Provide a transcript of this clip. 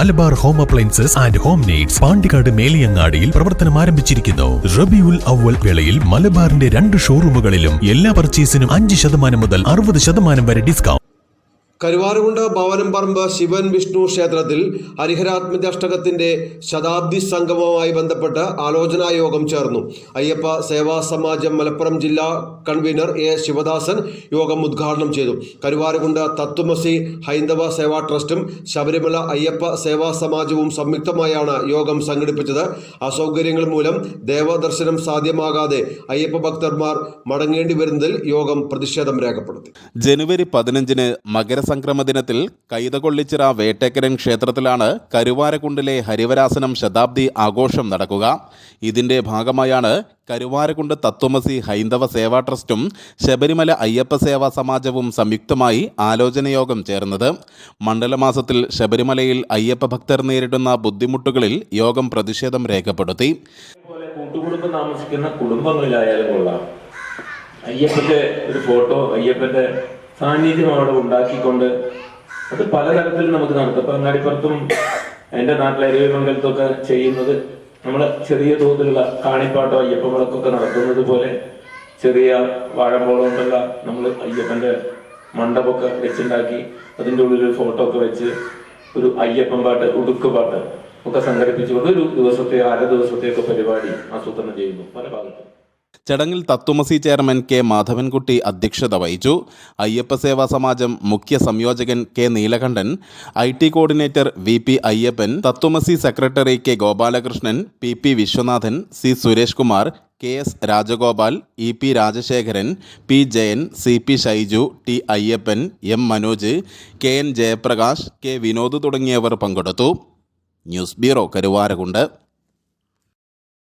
Malabar home appliances and home needs Pandikkad മേലിയങ്ങാടിയിൽ പ്രവർത്തനം ആരംഭിച്ചിരിക്കുന്നു. റബിയുൽ അവൽ വേളയിൽ മലബാറിന്റെ രണ്ട് ഷോറൂമുകളിലും എല്ലാ പർച്ചേസിനും അഞ്ച് ശതമാനം മുതൽ അറുപത് ശതമാനം വരെ ഡിസ്കൗണ്ട്. കരുവാരുകുണ്ട് ഭവനം പറമ്പ് ശിവൻ വിഷ്ണു ക്ഷേത്രത്തിൽ ഹരിഹരാത്മജാഷ്ടകത്തിന്റെ ശതാബ്ദി സംഗമവുമായി ബന്ധപ്പെട്ട് ആലോചനാ യോഗം ചേർന്നു. അയ്യപ്പ സേവാ സമാജം മലപ്പുറം ജില്ലാ കൺവീനർ എ ശിവദാസൻ യോഗം ഉദ്ഘാടനം ചെയ്തു. കരുവാറുകുണ്ട് തത്വമസി ഹൈന്ദവ സേവാ ട്രസ്റ്റും ശബരിമല അയ്യപ്പ സേവാ സമാജവും സംയുക്തമായാണ് യോഗം സംഘടിപ്പിച്ചത്. അസൗകര്യങ്ങൾ മൂലം ദേവദർശനം സാധ്യമാകാതെ അയ്യപ്പ ഭക്തന്മാർ മടങ്ങേണ്ടി വരുന്നതിൽ യോഗം പ്രതിഷേധം രേഖപ്പെടുത്തി. ജനുവരി പതിനഞ്ചിന് മകരസംക്രമ ദിനത്തിൽ കൈതകൊള്ളിച്ചിറ വേട്ടേക്കരൻ ക്ഷേത്രത്തിലാണ് കരുവാരക്കുണ്ടിലെ ഹരിവരാസനം ശതാബ്ദി ആഘോഷം നടക്കുക. ഇതിന്റെ ഭാഗമായാണ് കരുവാരക്കുണ്ട് തത്വമസി ഹൈന്ദവ സേവാ ട്രസ്റ്റും ശബരിമല അയ്യപ്പ സേവാ സമാജവും സംയുക്തമായി ആലോചനയോഗം ചേർന്നത്. മണ്ഡലമാസത്തിൽ ശബരിമലയിൽ അയ്യപ്പ ഭക്തർ നേരിടുന്ന ബുദ്ധിമുട്ടുകളിൽ യോഗം പ്രതിഷേധം രേഖപ്പെടുത്തി. താമസിക്കുന്ന കുടുംബങ്ങളിലായാലും കൊള്ളാം. അയ്യപ്പന്റെ ഒരു ഫോട്ടോ അയ്യപ്പന്റെ സാന്നിധ്യം അവിടെ ഉണ്ടാക്കിക്കൊണ്ട് അത് പലതരത്തിൽ നമുക്ക് നടത്താം. ഇപ്പൊ അങ്ങാടിപ്പുറത്തും എന്റെ നാട്ടിലെ അരുവിമംഗലത്തൊക്കെ ചെയ്യുന്നത് നമ്മൾ ചെറിയ തോതിലുള്ള കാണിപ്പാട്ടോ അയ്യപ്പ വിളക്കൊക്കെ നടത്തുന്നത് പോലെ ചെറിയ വാഴമ്പോളം കൊണ്ടുള്ള നമ്മൾ അയ്യപ്പന്റെ മണ്ഡപമൊക്കെ വെച്ചുണ്ടാക്കി അതിന്റെ ഉള്ളിൽ ഒരു ഫോട്ടോ ഒക്കെ വെച്ച് ഒരു അയ്യപ്പൻ പാട്ട് ഉടുക്ക് പാട്ട് ഒക്കെ സംഘടിപ്പിച്ചുകൊണ്ട് ഒരു ദിവസത്തെ അര ദിവസത്തെയൊക്കെ പരിപാടി ആസൂത്രണം ചെയ്യുന്നു പല ഭാഗത്തും. ചടങ്ങിൽ തത്വമസി ചെയർമാൻ കെ മാധവൻകുട്ടി അധ്യക്ഷത വഹിച്ചു. അയ്യപ്പ സേവാ സമാജം മുഖ്യ സംയോജകൻ K Neelakandan. I T coordinator V P Ayyappan. Tatvamasi secretary K Gopalakrishnan. P P Viswanathan. C Suresh Kumar. K S Rajagopal. E P Rajasekharan. P Jayan. C P Shaiju. T Ayyappan. M Manoj. K N Jayaprakash. K Vinod തുടങ്ങിയവർ പങ്കെടുത്തു. News bureau Karuvarakundu.